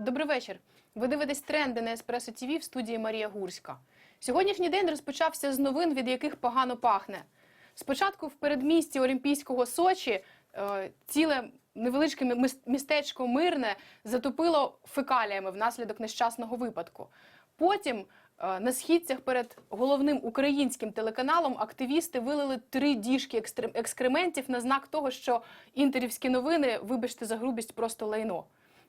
Добрий вечір. Ви дивитесь тренди на Еспресо ТВ в студії Марія Гурська. Сьогоднішній день розпочався з новин, від яких погано пахне. Спочатку в передмісті Олімпійського Сочі е, ціле невеличке міс- містечко Мирне затопило фекаліями внаслідок нещасного випадку. Потім е, на східцях перед головним українським телеканалом активісти вилили три діжки екстре- екскрементів на знак того, що інтерівські новини, вибачте за грубість, просто лайно.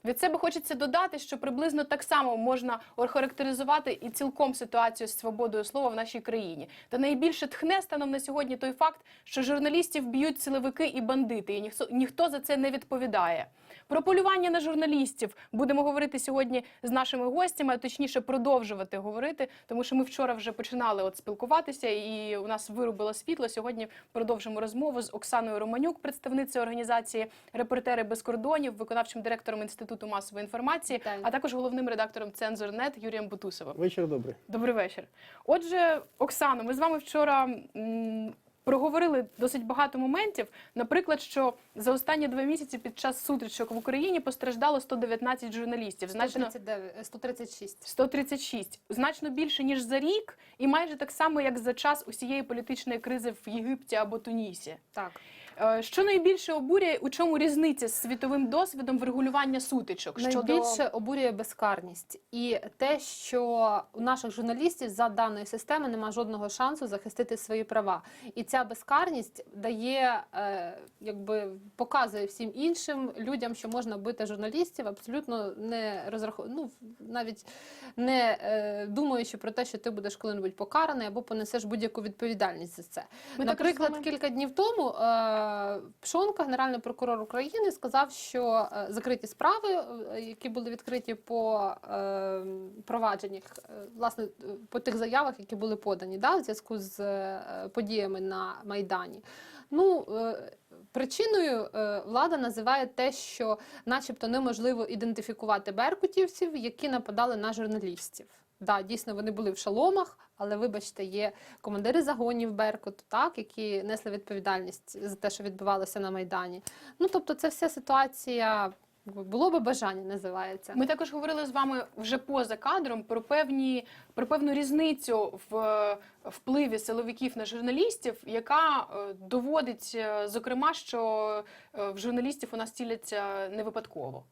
Від себе хочеться додати, що приблизно так само можна охарактеризувати і цілком ситуацію з свободою слова в нашій країні. Та найбільше тхне станом на сьогодні той факт, що журналістів б'ють силовики і бандити, і ніхто, ніхто за це не відповідає. Про полювання на журналістів будемо говорити сьогодні з нашими гостями, а точніше продовжувати говорити, тому що ми вчора вже починали от спілкуватися, і у нас вирубило світло. Сьогодні продовжимо розмову з Оксаною Романюк, представницею організації Репортери без кордонів, виконавчим директором інституту масової інформації, Вітаю. а також головним редактором Цензорнет Юрієм Бутусовим. Вечір добрий. Добрий вечір. Отже, Оксано, ми з вами вчора м, проговорили досить багато моментів. Наприклад, що за останні два місяці під час сутрічок в Україні постраждало 119 журналістів. Значно 139, 136. 136. значно більше ніж за рік, і майже так само, як за час усієї політичної кризи в Єгипті або Тунісі. Так. Е, Що найбільше обурює, у чому різниця з світовим досвідом врегулювання сутичок? Найбільше обурює безкарність і те, що у наших журналістів за даної системи немає жодного шансу захистити свої права. І ця безкарність дає, е, якби показує всім іншим людям, що можна бити журналістів, абсолютно не розраху... ну, навіть не е, думаючи про те, що ти будеш коли-небудь покараний або понесеш будь-яку відповідальність за це. Ми Наприклад, також кілька днів тому е, Пшонка, генеральний прокурор України, сказав, що е, закриті справи, е, які були відкриті по е, провадженнях, власне, по тих заявах, які були подані да, в зв'язку з подіями на Майдані. Ну, Причиною влада називає те, що, начебто, неможливо ідентифікувати беркутівців, які нападали на журналістів. Да, дійсно, вони були в шаломах, але вибачте, є командири загонів Беркуту, так, які несли відповідальність за те, що відбувалося на Майдані. Ну, тобто, це вся ситуація було би бажання, називається. Ми також говорили з вами вже поза кадром про певні про певну різницю в впливі силовиків на журналістів, яка е, доводить, е, зокрема, що е, в журналістів у нас ціляться не випадково.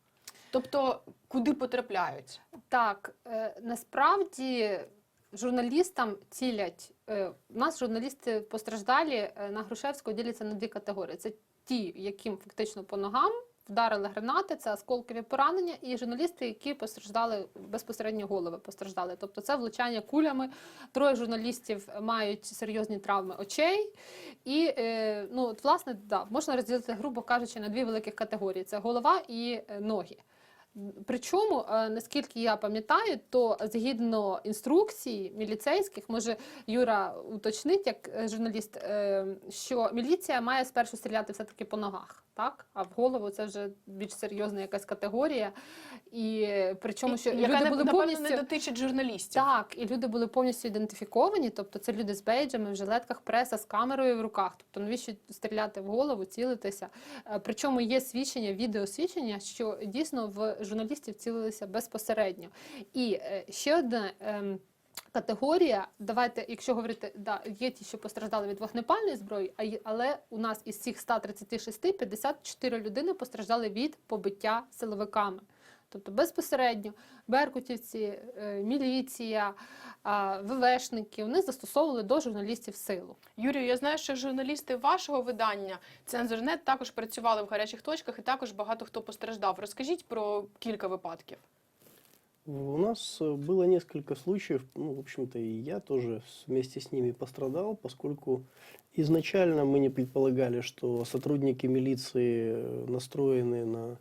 Тобто, куди потрапляють? Так, е, насправді журналістам цілять. Е, у нас журналісти постраждалі е, на Грушевського діляться на дві категорії: це ті, яким фактично по ногам вдарили гранати, це осколкові поранення, і журналісти, які постраждали безпосередньо голови постраждали. Тобто це влучання кулями. Троє журналістів мають серйозні травми очей. І е, ну, от, власне, да, можна розділити, грубо кажучи, на дві великих категорії: це голова і е, ноги. Причому, е, наскільки я пам'ятаю, то згідно інструкції міліцейських, може Юра уточнить, як е, журналіст, е, що міліція має спершу стріляти все-таки по ногах, так? А в голову це вже більш серйозна якась категорія. І причому, що яка люди не, були повністю не дотичить журналістів. так, і люди були повністю ідентифіковані, тобто це люди з бейджами, в жилетках преса, з камерою в руках. Тобто навіщо стріляти в голову, цілитися? Е, Причому є свідчення, відеосвідчення, що дійсно в журналістів цілилися безпосередньо. І е, ще одне. Категорія, давайте, якщо говорити, да, є ті, що постраждали від вогнепальної зброї, а але у нас із цих 136 54 людини постраждали від побиття силовиками. Тобто безпосередньо беркутівці, е, міліція, ВВшники вони застосовували до журналістів силу. Юрію, я знаю, що журналісти вашого видання Цензорнет також працювали в гарячих точках, і також багато хто постраждав. Розкажіть про кілька випадків. У нас э, было несколько случаев, ну, в общем-то, и я тоже с- вместе с ними пострадал, поскольку изначально мы не предполагали, что сотрудники милиции э, настроены на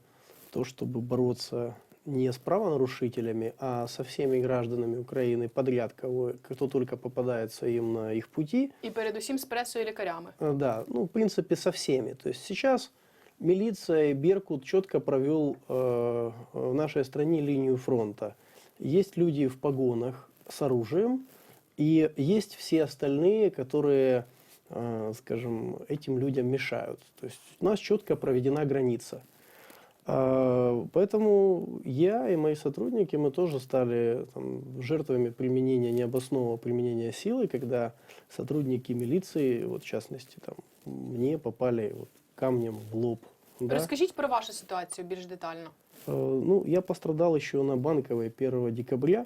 то, чтобы бороться не с правонарушителями, а со всеми гражданами Украины подряд, кого, кто только попадается им на их пути. І передусім з пресою і лікарями. А, Да, ну, в принципе, со всеми. То есть сейчас милиция и Беркут четко провел э, в нашей стране линию фронта. Есть люди в погонах с оружием, и есть все остальные, которые, э, скажем, этим людям мешают. То есть у нас четко проведена граница. А, Поэтому я и мои сотрудники, мы тоже стали там, жертвами применения, необоснованного применения силы, когда сотрудники милиции, вот в частности, там, мне попали вот камнем в лоб. да. Розкажіть про вашу ситуацію більш детально. Э, Ну, я пострадал еще на Банковой 1 декабря.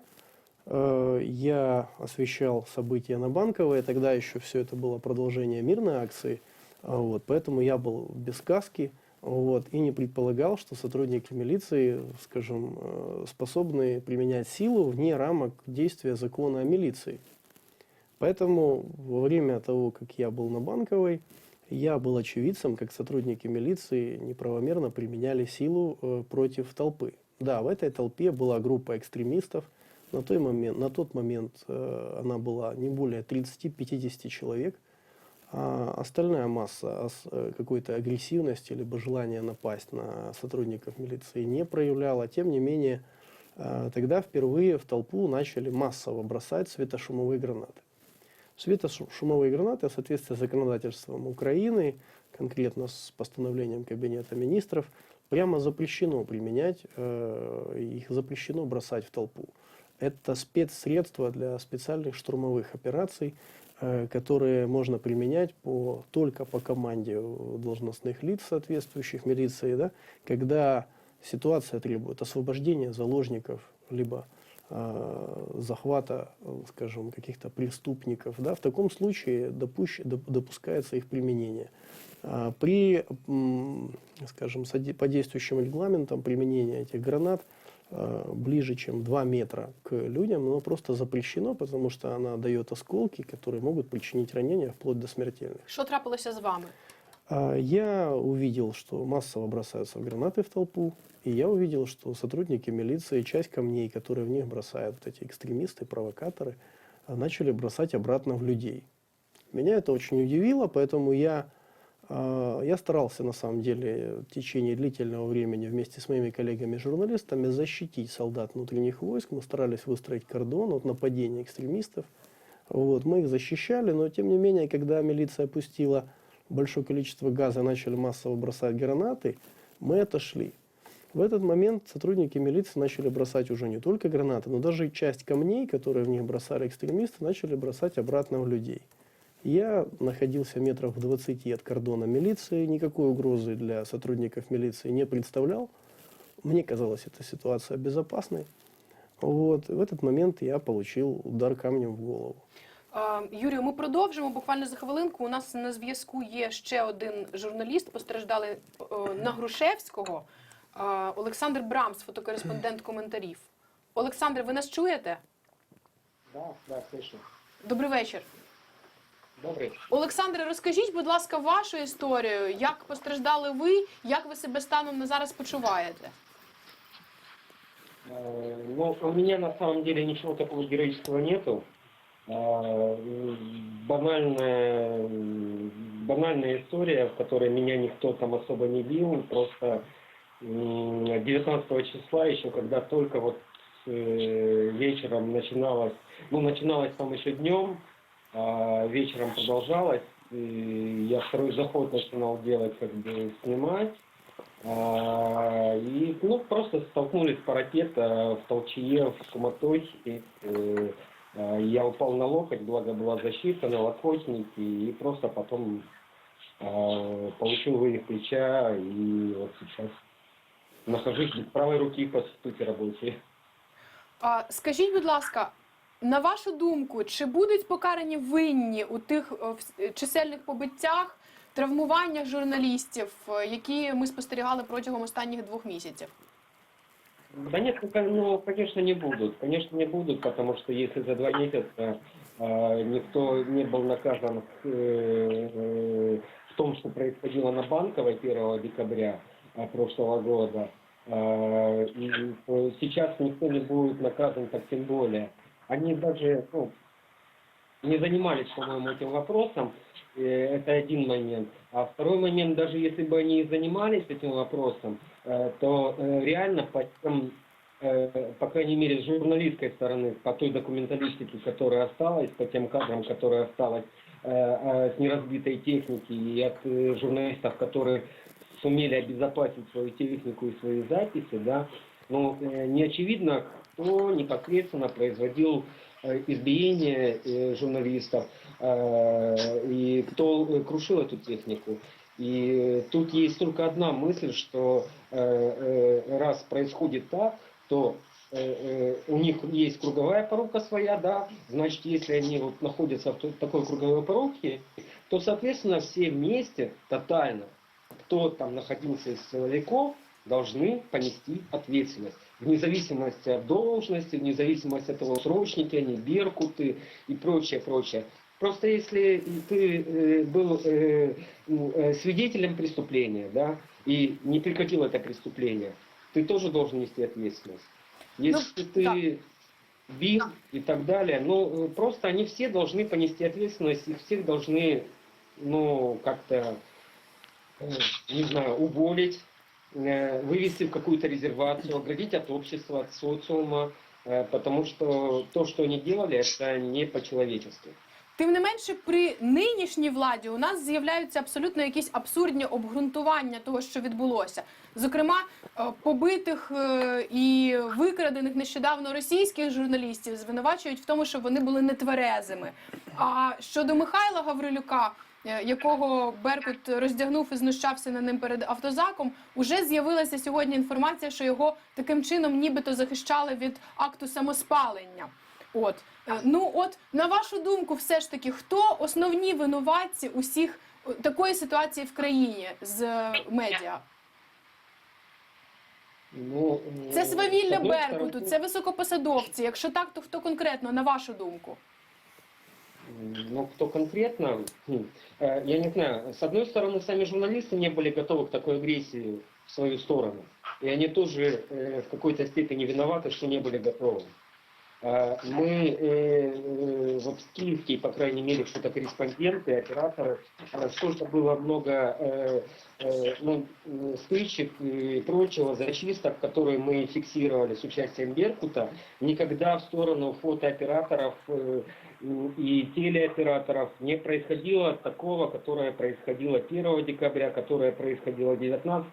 Э, Я освещал события на Банковой, тогда еще все это было продолжение мирной акции, А вот, поэтому я был без каски вот, и не предполагал, что сотрудники милиции, скажем, э, способны применять силу вне рамок действия закона о милиции. Поэтому во время того, как я был на Банковой, я был очевидцем, как сотрудники милиции неправомерно применяли силу э, против толпы. Да, в этой толпе была группа экстремистов. На, той момент, на тот момент э, она была не более 30-50 человек. А остальная масса ос- э, какой-то агрессивности либо желания напасть на сотрудников милиции не проявляла. Тем не менее, тогда впервые в толпу начали массово бросать светошумовые гранаты. Светошумовые гранаты в соответствии с законодательством Украины, конкретно с постановлением Кабинета министров, прямо запрещено применять, э, их запрещено бросать в толпу. Это спецсредства для специальных штурмовых операций, э, которые можно применять по, только по команде должностных лиц, соответствующих милиции, да, когда ситуация требует освобождения заложников, либо захвата, э, скажем, каких-то преступников, да, в таком случае допущ- доп- допускается их применение. А При, скажем, по действующим регламентам применение этих гранат э, ближе, чем 2 метра к людям, оно просто запрещено, потому что она дает осколки, которые могут причинить ранения вплоть до смертельных. Що трапилося з вами? А, Я увидел, что массово бросаются гранаты в толпу, и я увидел, что сотрудники милиции часть камней, которые в них бросают вот эти экстремисты, провокаторы, а, начали бросать обратно в людей. Меня это очень удивило, поэтому я, а, я старался на самом деле в течение длительного времени вместе с моими коллегами-журналистами защитить солдат внутренних войск. Мы старались выстроить кордон от нападения экстремистов. Вот, мы их защищали, но тем не менее, когда милиция опустила большое количество газа начали массово бросать гранаты, мы отошли. В этот момент сотрудники милиции начали бросать уже не только гранаты, но даже часть камней, которые в них бросали экстремисты, начали бросать обратно в людей. Я находился метров в 20 от кордона милиции, никакой угрозы для сотрудников милиции не представлял. Мне казалась эта ситуация безопасной. Вот. В этот момент я получил удар камнем в голову. Е, Юрію, ми продовжимо буквально за хвилинку. У нас на зв'язку є ще один журналіст, постраждалий е, на Грушевського. Е, Олександр Брамс, фотокореспондент коментарів. Олександр, ви нас чуєте? Да, да, слышу. Добрий вечір. Добрый. Олександре, розкажіть, будь ласка, вашу історію. Як постраждали ви? Як ви себе станом на зараз почуваєте? Э, Ну, у меня на самом деле ничего такого героического нету. Э, Банальная, банальная история, в которой меня никто там особо не бил. Просто м, 19 числа, еще когда только вот э, вечером начиналось, ну, начиналось там еще днем, а вечером продолжалось. Я второй заход начинал делать, как бы снимать. А, И ну, просто столкнулись парапета в толчье, в суматохе. Э, а, Я упал на локоть, благо была защита, налокотники, и просто потом а, получил вывих плеча, и вот сейчас нахожусь без правой руки по сути рабочей. А, скажіть, будь ласка, на вашу думку, чи будуть покарані винні у тих е, вс- чисельних побиттях, травмуваннях журналістів, е, які ми спостерігали протягом останніх двох місяців? Да нет, ну, ну, конечно, не будут. Конечно, не будут, потому что если за два месяца э, никто не был наказан э, э, в том, что происходило на Банковой 1 декабря э, прошлого года, э, и, сейчас никто не будет наказан, так тем более. Они даже ну, не занимались, по-моему, этим вопросом. Э, Это один момент. А второй момент, даже если бы они занимались этим вопросом, то э, реально по тем, э, по крайней мере, с журналистской стороны, по той документалистике, которая осталась, по тем кадрам, которые осталось э, э, с неразбитой техники и от э, журналистов, которые сумели обезопасить свою технику и свои записи, да, но э, не очевидно, кто непосредственно производил э, избиение э, журналистов э, и кто э, крушил эту технику. И э, тут есть только одна мысль, что э, э, раз происходит так, то э, э, у них есть круговая порука своя, да, значит, если они вот находятся в т- такой круговой поруке, то, соответственно, все вместе, тотально, кто там находился из силовиков, должны понести ответственность. Вне зависимости от должности, вне зависимости от того, срочники они, беркуты и прочее, прочее. Просто если ты э, был э, ну, э, свидетелем преступления, да, и не прекратил это преступление, ты тоже должен нести ответственность. Если ты да. бил и так далее, ну, просто они все должны понести ответственность, их всех должны, ну, как-то, не знаю, уволить, вывести в какую-то резервацию, оградить от общества, от социума, потому что то, что они делали, это не по-человечески. Тим не менше, при нинішній владі у нас з'являються абсолютно якісь абсурдні обґрунтування того, що відбулося. Зокрема, е, побитих е, і викрадених нещодавно російських журналістів звинувачують в тому, що вони були нетверезими. А щодо Михайла Гаврилюка, е, якого Беркут роздягнув і знущався на ним перед автозаком, уже з'явилася сьогодні інформація, що його таким чином нібито захищали від акту самоспалення. От Е, ну от на вашу думку, все ж таки, хто основні винуватці усіх е, такої ситуації в країні з е, медіа? Ну, м, Це с свавілля одной Беркуту, стороны, це високопосадовці. Якщо так, то хто конкретно на вашу думку? м, Ну, кто конкретно? Хм, э, Я не знаю. С одной стороны, сами журналисты не были готовы к такой агрессии в свою сторону. И они тоже э, в какой-то степени виноваты, что не были готовы. А Мы, э, э, вот киевские, по крайней мере, что-то корреспонденты, операторы, э, сколько было много э, э, ну, э, стычек и прочего, зачисток, которые мы фиксировали с участием Беркута, никогда в сторону фотооператоров э, и телеоператоров не происходило такого, которое происходило 1 декабря, которое происходило 19,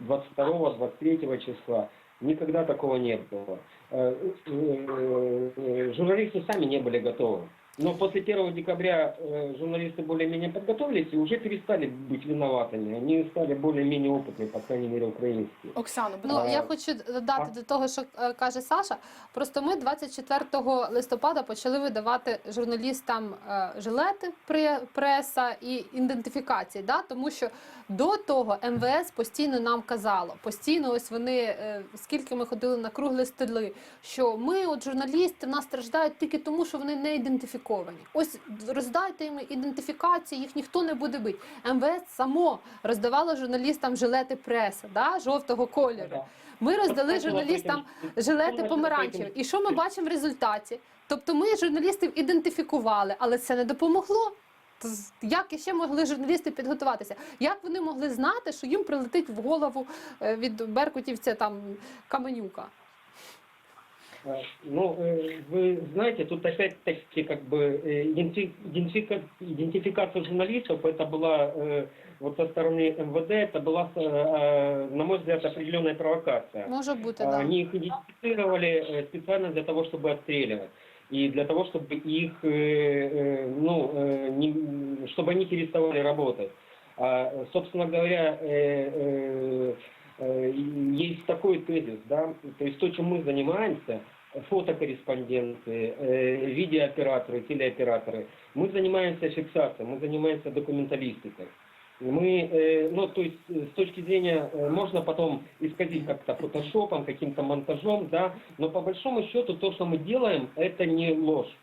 22, 23 числа. Никогда такого не было. Э, э, э, Журналисты сами не были готовы. Но после 1 декабря э, журналисты более-менее подготовились и уже перестали быть виноватыми. Они стали более-менее опытными, по крайней мере, украинские. Оксано, будь Ну, ласка. я хочу додати а- до того, що е, каже Саша. Просто ми 24 листопада почали видавати журналістам е, жилети пре- преса і ідентифікації. Да? Тому що до того МВС постійно нам казало, постійно ось вони, е, скільки ми ходили на круглі столи, що ми, от журналісти, нас страждають тільки тому, що вони не ідентифіковані. Ось роздайте їм ідентифікації, їх ніхто не буде бити. МВС само роздавало журналістам жилети преса, да? жовтого кольору. Ми роздали журналістам жилети помаранчеві. І що ми бачимо в результаті? Тобто ми журналістів ідентифікували, але це не допомогло. То з- Як ще могли журналісти підготуватися? Як вони могли знати, що їм прилетить в голову е, від беркутівця там Каменюка? А, Ну, э, вы знаете, тут опять-таки как бы э, иденти- идентифика- идентификация журналистов, это была э, вот со стороны МВД, это была, э, э, на мой взгляд, определенная провокация. Може бути, А, да. Они их идентифицировали э, специально для того, чтобы отстреливать. И для того, чтобы их, э, э, ну, э, не- чтобы они переставали работать. А, собственно говоря, э, э, э, есть такой тезис, да, то есть то, чем мы занимаемся, фотокорреспонденты, э, видеооператоры, телеоператоры, мы занимаемся фиксацией, мы занимаемся документалистикой. Мы, э, ну, то есть э, с точки зрения, э, можно потом исказить как-то фотошопом, каким-то монтажом, да, но по большому счету то, что мы делаем, это не ложь.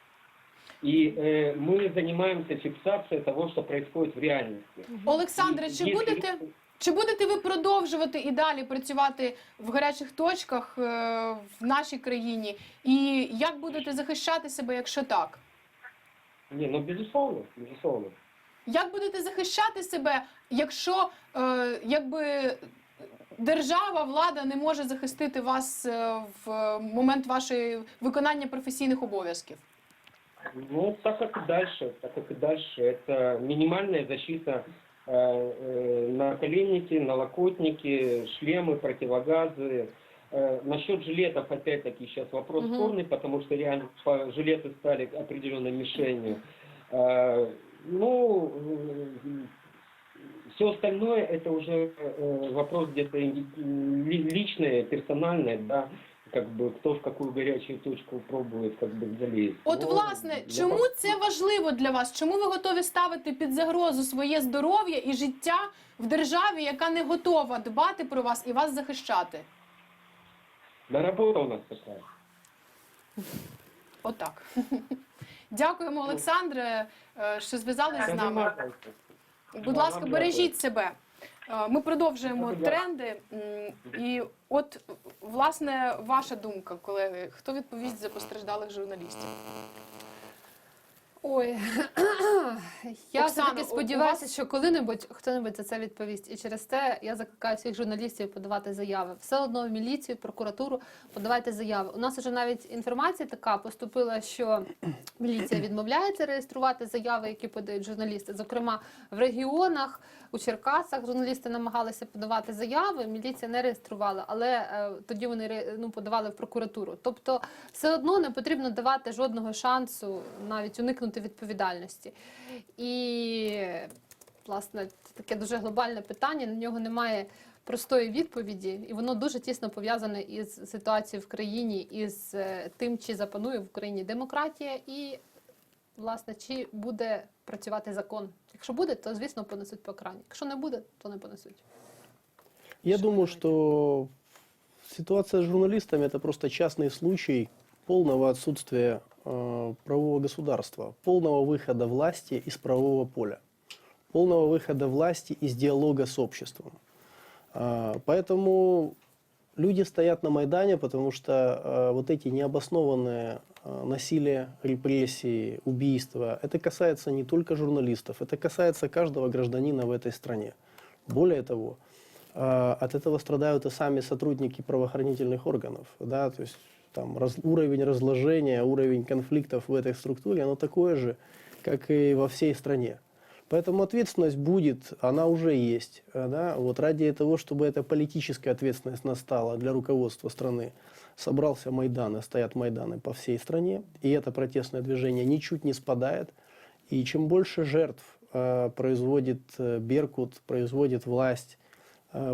И э, мы занимаемся фиксацией того, что происходит в реальности. Олександре, И чи если- будете чи будете ви продовжувати і далі працювати в гарячих точках е, в нашій країні? І як будете захищати себе, якщо так? Не, ну безусловно, безусловно. Як будете захищати себе, якщо е, якби держава, влада не може захистити вас е, в момент вашої виконання професійних обов'язків? Ну, так как и дальше, так как и дальше. Это минимальная защита э, наколенники, налокотники, шлемы, противогазы. Э, Насчет жилетов, опять-таки, сейчас вопрос Мгм. спорный, потому что реально по- жилеты стали определенной мишенью. Э, Ну, все остальное это уже э, вопрос где-то ли- личный, персональный, да, как бы кто в какую горячую точку пробует как бы залезть. От, Но власне, я чому пос- це важливо для вас? Чому ви готові ставити під загрозу своє здоров'я і життя в державі, яка не готова дбати про вас і вас захищати? Да работа у нас такая. Отак. Дякуємо, Олександре, е, що зв'язалися з нами. Будь Ну, ласка, бережіть себе. Е, Ми продовжуємо тренди. І от, власне, ваша думка, колеги, хто відповість за постраждалих журналістів? Ой, я все-таки сподіваюся, вас- що коли-небудь хто-небудь за це відповість. І через те я закликаю всіх журналістів подавати заяви. Все одно в міліцію, прокуратуру подавайте заяви. У нас вже навіть інформація така поступила, що міліція відмовляється реєструвати заяви, які подають журналісти. Зокрема, в регіонах, у Черкасах журналісти намагалися подавати заяви, міліція не реєструвала, але е, тоді вони ну, подавали в прокуратуру. Тобто, все одно не потрібно давати жодного шансу навіть уникнути відповідальності. І, власне, це таке дуже глобальне питання, на нього немає простої відповіді, і воно дуже тісно пов'язане із ситуацією в країні, із е, тим, чи запанує в Україні демократія, і, власне, чи буде працювати закон. Якщо буде, то звісно понесуть покарання. Якщо не буде, то не понесуть. Я Что думаю, думаете? что ситуация с журналистами это просто частный случай полного отсутствия э, правового государства, полного выхода власти из правового поля, полного выхода власти из диалога с обществом. А, Поэтому люди стоят на Майдане, потому что э, вот эти необоснованные э, насилие, репрессии, убийства, это касается не только журналистов, это касается каждого гражданина в этой стране. Более того, э, от этого страдают и сами сотрудники правоохранительных органов. Да? То есть там раз- уровень разложения, уровень конфликтов в этой структуре, оно такое же, как и во всей стране. Поэтому ответственность будет, она уже есть. Да? Вот ради того, чтобы эта политическая ответственность настала для руководства страны, собрался Майдан, и стоят Майданы по всей стране, и это протестное движение ничуть не спадает. И чем больше жертв э, производит э, Беркут, производит власть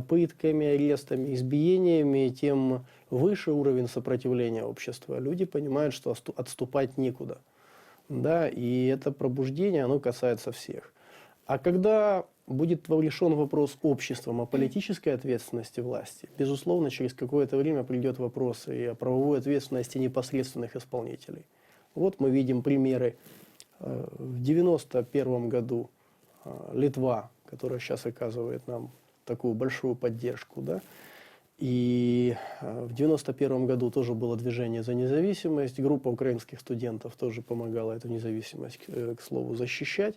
пытками, арестами, избиениями, тем выше уровень сопротивления общества. Люди понимают, что отступать некуда. Да, и это пробуждение, оно касается всех. А когда будет решен вопрос обществом о политической ответственности власти, безусловно, через какое-то время придет вопрос и о правовой ответственности непосредственных исполнителей. Вот мы видим примеры. Э, В 1991 году э, Литва, которая сейчас оказывает нам такую большую поддержку, да, и э, в 91 году тоже было движение за независимость. Группа украинских студентов тоже помогала эту независимость, к э, слову, защищать.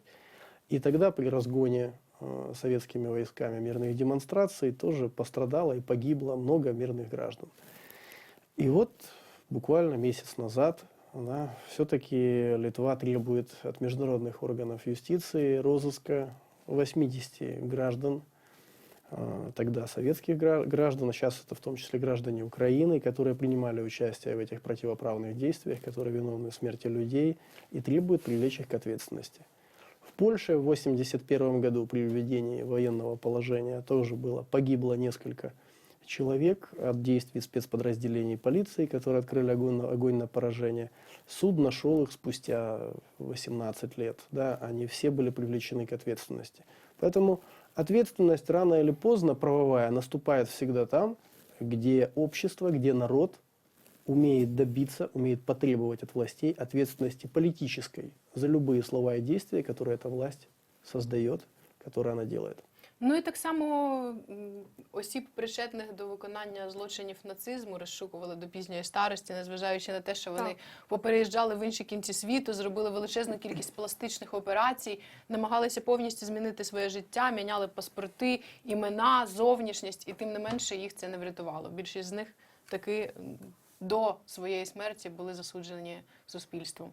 И тогда при разгоне э, советскими войсками мирных демонстраций тоже пострадало и погибло много мирных граждан. И вот буквально месяц назад все-таки Литва требует от международных органов юстиции розыска 80 граждан, тогда советских гра- граждан, а сейчас это в том числе граждане Украины, которые принимали участие в этих противоправных действиях, которые виновны в смерти людей, и требует привлечь их к ответственности. В Польше в 1981 году при введении военного положения тоже было, погибло несколько человек от действий спецподразделений полиции, которые открыли огонь огонь на поражение. Суд нашел их спустя 18 лет. Да, они все были привлечены к ответственности. Поэтому ответственность рано или поздно правовая наступает всегда там, где общество, где народ умеет добиться, умеет потребовать от властей ответственности политической за любые слова и действия, которые эта власть создает, которые она делает. Ну і так само осіб, причетних до виконання злочинів нацизму, розшукували до пізньої старості, незважаючи на те, що вони Так. попереїжджали в інші кінці світу, зробили величезну кількість пластичних операцій, намагалися повністю змінити своє життя, міняли паспорти, імена, зовнішність, і тим не менше їх це не врятувало. Більшість з них таки до своєї смерті були засуджені суспільством.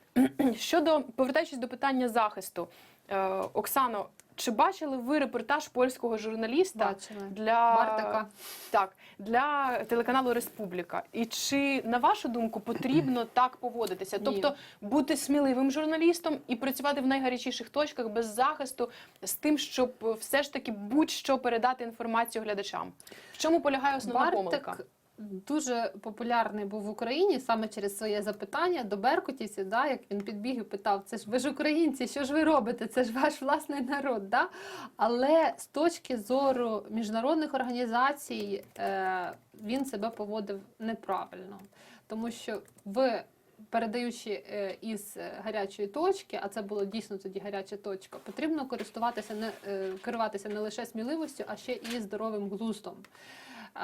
Щодо повертаючись до питання захисту, е, Оксано, Чи бачили ви репортаж польського журналіста Бачили. для Бартика. Так, для телеканалу Республіка. І чи на вашу думку потрібно так поводитися? Ні. Тобто бути сміливим журналістом і працювати в найгарячіших точках без захисту, з тим, щоб все ж таки будь-що передати інформацію глядачам. В чому полягає основна помилка? Дуже популярний був в Україні саме через своє запитання до беркутівців, да, як він підбіг і питав: це ж ви ж українці, що ж ви робите? Це ж ваш власний народ. Да? Але з точки зору міжнародних організацій е, він себе поводив неправильно, тому що в Передаючи е, із гарячої точки, а це було дійсно тоді гаряча точка, потрібно користуватися не е, керуватися не лише сміливістю, а ще і здоровим глуздом.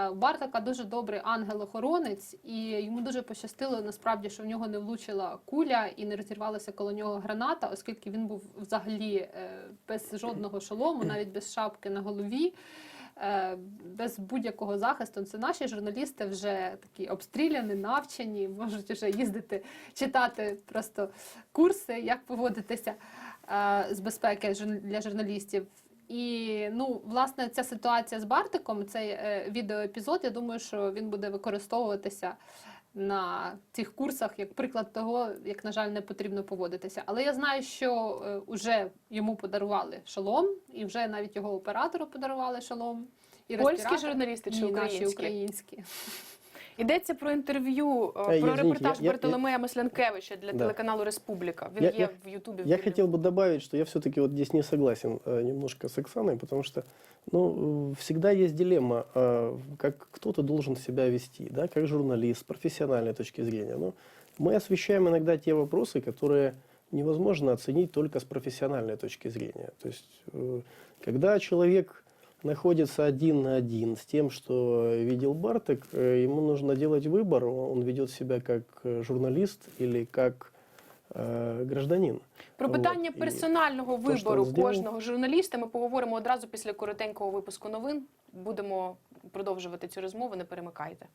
Е, Бартака дуже добрий ангел-охоронець, і йому дуже пощастило насправді, що в нього не влучила куля і не розірвалася коло нього граната, оскільки він був взагалі е, без жодного шолому, навіть без шапки на голові. е, Без будь-якого захисту, це наші журналісти вже такі обстріляні, навчені, можуть вже їздити, читати просто курси, як поводитися з безпеки для журналістів. І ну, власне, ця ситуація з Бартиком, цей е, відеоепізод, я думаю, що він буде використовуватися на цих курсах як приклад того, як, на жаль, не потрібно поводитися. Але я знаю, що е, вже йому подарували шолом, і вже навіть його оператору подарували шолом. І Польські журналісти чи і наші українські? українські. Йдеться про інтерв'ю, е, Е, про извините, репортаж я- я- Бартоломея Маслянкевича для Да. телеканалу Республіка. Він Я- є я- в Ютубі. в Я вільному. хотел бы добавить, что я все-таки вот здесь не согласен э, немножко с Оксаной, потому что ну, э, всегда есть дилемма, э, как кто-то должен себя вести, да, как журналист, с профессиональной точки зрения. Но мы освещаем иногда те вопросы, которые невозможно оценить только с профессиональной точки зрения. То есть, э, когда человек находится один на один с тем, что видел Бартек, э, ему нужно делать выбор, он ведет себя как э, журналист или как э, гражданин. Про Вот, питання і персонального то, що вибору він зробив. кожного журналіста ми поговоримо одразу після коротенького випуску новин. Будемо продовжувати цю розмову. Не перемикайте.